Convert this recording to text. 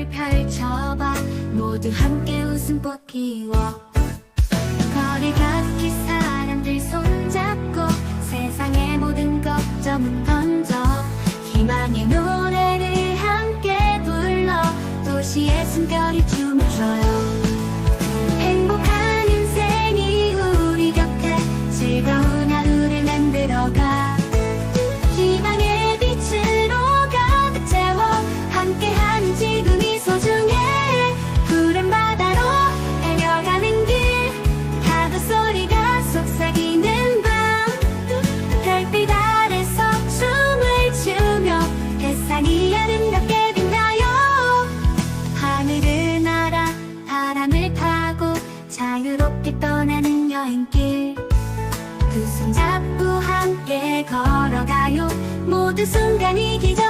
꿈을 펼쳐봐. 모두 함께 웃음꽃 피워. 거리 가득히 사람들 손잡고 세상의 모든 걱정은 던져. 희망의 노래를 함께 불러. 도시의 숨결이 춤춰요. 행복한 인생이 우리 곁에 즐거운 하루를 만들어가. 속삭이는 밤. 별빛 아래서 춤을 추며 햇살이 아름답게 빛나요. 하늘을 날아 바람을 타고 자유롭게 떠나는 여행길. 두 손 잡고 함께 걸어가요. 모두 순간이 기적